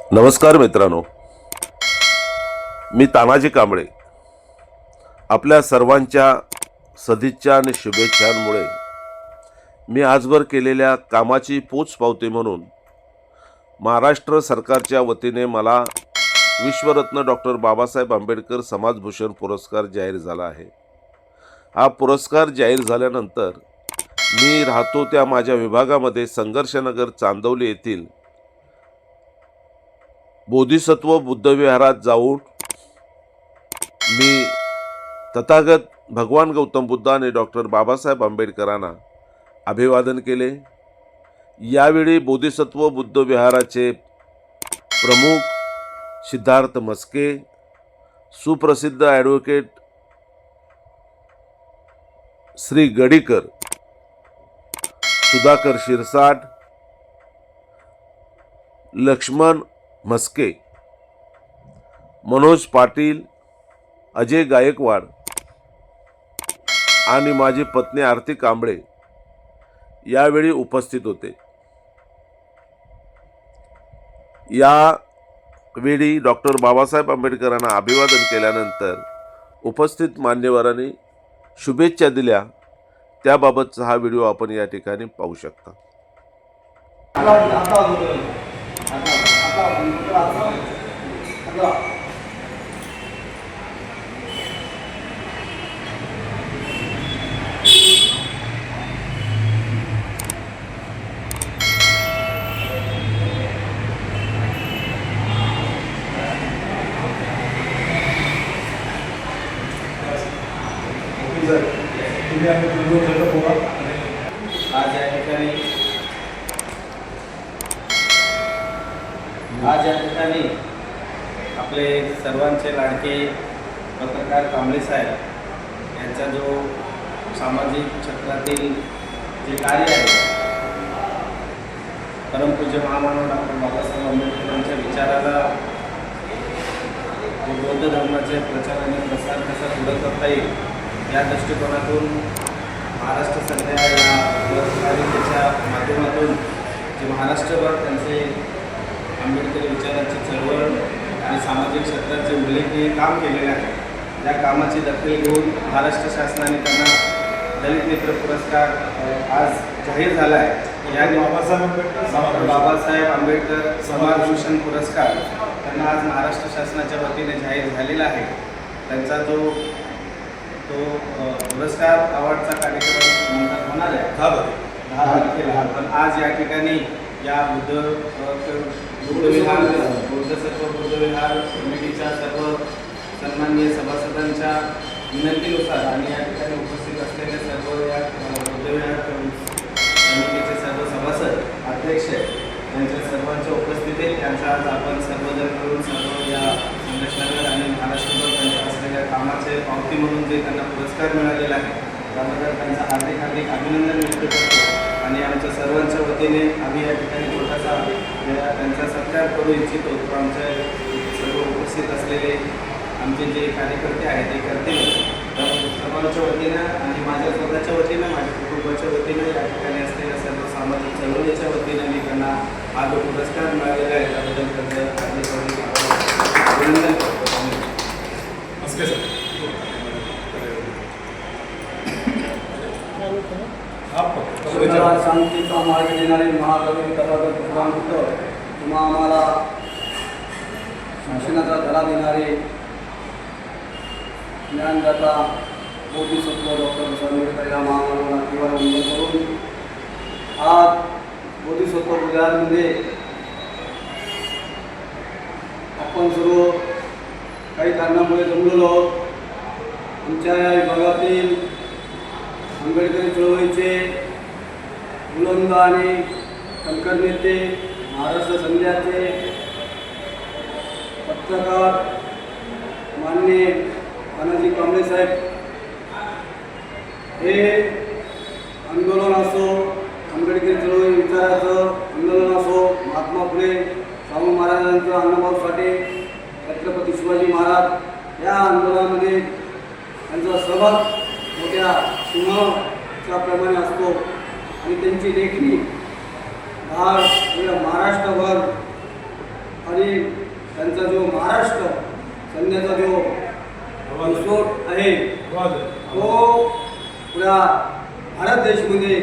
नमस्कार मित्रांनो. मी तानाजी कांबळे. आपल्या सर्वांच्या सदिच्छा आणि शुभेच्छांमुळे मी आजवर केलेल्या कामाची पोचपावती म्हणून महाराष्ट्र सरकारच्या वतीने मला विश्वरत्न डॉक्टर बाबासाहेब आंबेडकर समाजभूषण पुरस्कार जाहीर झाला आहे. हा पुरस्कार जाहीर झाल्यानंतर मी राहतो त्या माझ्या विभागामध्ये संघर्षनगर चांदवली येथील बोधिसत्व बुद्धविहारात जाऊन मी तथागत भगवान गौतम बुद्ध आणि डॉक्टर बाबासाहेब आंबेडकरांना अभिवादन केले. यावेळी बोधिसत्व बुद्ध विहाराचे प्रमुख सिद्धार्थ मस्के सुप्रसिद्ध ॲडव्होकेट श्री गडीकर सुधाकर शिरसाट लक्ष्मण म्हस्के मनोज पाटील अजय गायकवाड आणि माझी पत्नी आरती कांबळे यावेळी उपस्थित होते. यावेळी डॉक्टर बाबासाहेब आंबेडकरांना अभिवादन केल्यानंतर उपस्थित मान्यवरांनी शुभेच्छा दिल्या. त्याबाबतचा हा व्हिडिओ आपण या ठिकाणी पाहू शकता. മനസ്സിലാവും നിങ്ങൾക്ക് അർത്ഥം आज या ठिकाणी आपले सर्वांचे लाडके पत्रकार कांबळे साहेब यांचा जो सामाजिक क्षेत्रातील जे कार्य आहे परमपूज्य महामानव डॉक्टर बाबासाहेब आंबेडकरांच्या विचाराला बौद्ध धर्माचे प्रचार आणि प्रसार कसा पुढे करता येईल या दृष्टिकोनातून महाराष्ट्र सध्या या त्याच्या माध्यमातून जे महाराष्ट्रभर त्यांचे आंबेडकरी विचारांची चळवळ आणि सामाजिक क्षेत्रात जे उल्लेखनीय काम केलेले आहे. त्या कामाची दखल घेऊन महाराष्ट्र शासनाने त्यांना दलित मित्र पुरस्कार आज जाहीर झाला आहे. या बाबासाहेब आंबेडकर बाबासाहेब आंबेडकर समाजभूषण पुरस्कार त्यांना आज महाराष्ट्र शासनाच्या वतीने जाहीर झालेला आहे. त्यांचा जो तो पुरस्कार अवॉर्डचा कार्यक्रम होणार आहे. दहा तारखेला. पण आज या ठिकाणी या बुद्ध बुद्धविहार बौद्धसत्व बुद्धविहार कमिटीच्या सर्व सन्माननीय सभासदांच्या विनंतीनुसार आणि या ठिकाणी उपस्थित असलेले सर्व या बुद्धविहार समितीचे सर्व सभासद अध्यक्ष यांच्या सर्वांच्या उपस्थितीत त्यांचा आज आपण सर्वजण मिळून सर्व या संघटनागर आणि महाराष्ट्रभर त्यांच्या असलेल्या कामाचे पावती म्हणून जे त्यांना पुरस्कार मिळालेला आहे त्याबद्दल त्यांचा हार्दिक हार्दिक अभिनंदन व्यक्त करतो. आणि आमच्या सर्वांच्या वतीने आम्ही या ठिकाणी छोटासा त्यांचा सत्कार करू इच्छितो आमच्या सर्व उपस्थित असलेले आमचे जे कार्यकर्ते आहेत ते करतील. सर्वांच्या वतीनं आणि माझ्या स्वतःच्या वतीनं माझ्या कुटुंबाच्या वतीनं या ठिकाणी असलेल्या सर्व सामाजिक चळवळीच्या वतीनं मी त्यांना हा जो पुरस्कार मिळालेला आहे त्याबद्दल त्यांचं हार्दिक हार्दिक आभार- अभिनंदन करतो धन्यवाद. मस्के सर शांतीचा मार्ग देणारे महाकवी तथागत भगवान बुद्ध किंवा आम्हाला शिक्षणाचा धडा देणारे ज्ञानदाता बोधिसत्व डॉक्टर या महामानवाला किंवा वंदन करून आज बोधिसत्व विहारमध्ये आपण सर्व काही कारणामुळे जमलेलो आहोत आमच्या या विभागातील आंबेडकरी चळवळीचे बुलंद आणि कणकर नेते महाराष्ट्र संध्याचे पत्रकार मान्य तानाजी कांबळे साहेब. हे आंदोलन असो आंबेडकरी चळवळी विचाराचं आंदोलन असो महात्मा फुले शाहू महाराजांचं अण्णाभाऊ साठे छत्रपती शिवाजी महाराज या आंदोलनामध्ये त्यांचा सहभाग मोठ्या सिंहाच्या प्रमाणे असतो. आणि त्यांची लेखणी भार म्हणजे महाराष्ट्रभर. आणि त्यांचा जो महाराष्ट्र सैन्याचा जो विस्फोट आहे तो पुऱ्या भारत देशमध्ये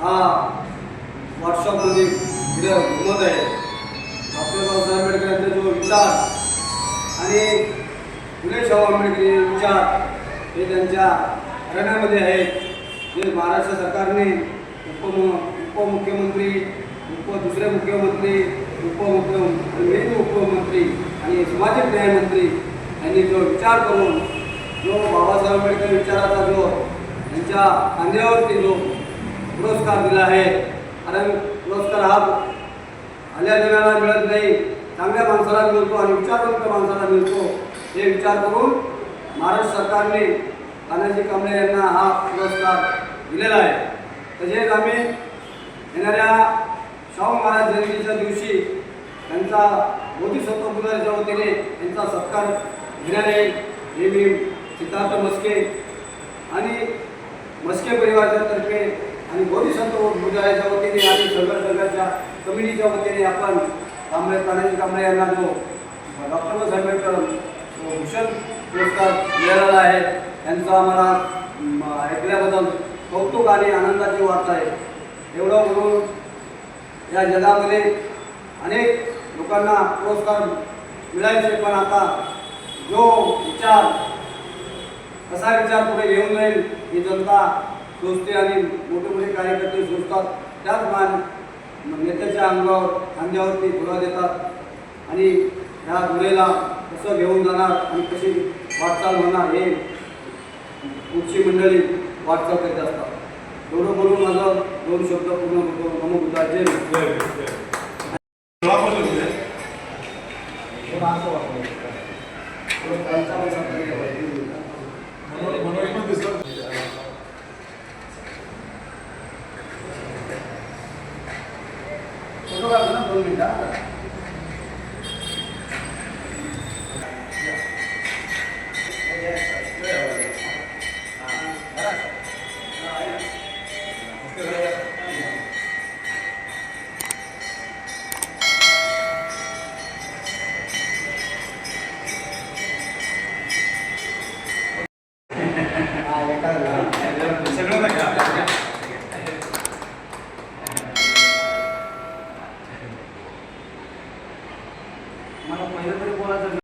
हा व्हॉट्सअपमध्ये पुढे घुमत आहे. डॉक्टर बाबासाहेब आंबेडकरांचा जो विचार आणि फुले शाहू आंबेडकर विचार हे त्यांच्या हरियाणामध्ये आहेत जे महाराष्ट्र सरकारने उपम उपमुख्यमंत्री उप दुसरे मुख्यमंत्री उपमुख्यमंत्री मेन उपमुख्यमंत्री आणि सामाजिक न्यायमंत्री यांनी जो विचार करून जो बाबासाहेब आंबेडकर विचाराचा जो यांच्या खांद्यावरती जो पुरस्कार दिला आहे. कारण पुरस्कार हा आल्या जगाला मिळत नाही. चांगल्या माणसाला मिळतो आणि विचारवंत माणसाला मिळतो. हे विचार करून महाराष्ट्र सरकारने तानाजी कांबळे यांना हा पुरस्कार दिलेला आहे. तसेच आम्ही येणाऱ्या शाहू महाराज जयंतीच्या दिवशी त्यांचा बोधिसत्व बुधाच्या वतीने यांचा सत्कार घेण्यात येईल हे मी सिद्धार्थ मस्के आणि मस्के परिवाराच्या तर्फे आणि बोधिसत्व बुधाच्या वतीने आणि सगळ्या सगळ्याच्या कमिटीच्या वतीने आपण कांबळे तानाजी कांबळे यांना जो डॉक्टर बाबासाहेब आंबेडकर भूषण पुरस्कार मिळालेला आहे. यांचं आम्हाला ऐकल्याबद्दल कौतुक आणि आनंदाची वार्ता आहे. एवढं म्हणून या जगामध्ये अनेक लोकांना पुरस्कार मिळायचे पण आता जो विचार कसा विचार पुढे येऊन जाईल ही जनता सोचते आणि मोठे मोठे कार्यकर्ते सोचतात त्याच मान नेत्याच्या अंगावर खांद्यावरती धुरा देतात. आणि ह्या धुरेला कसं घेऊन जाणार आणि कशी वाटचाल होणार हे पुढची मंडळी वाटचाल करीत असतात. एवढं बोलून माझं दोन शब्द पूर्ण होतो. नमो बुद्धा जय. फोटो काढतो ना दोन मिनिटं.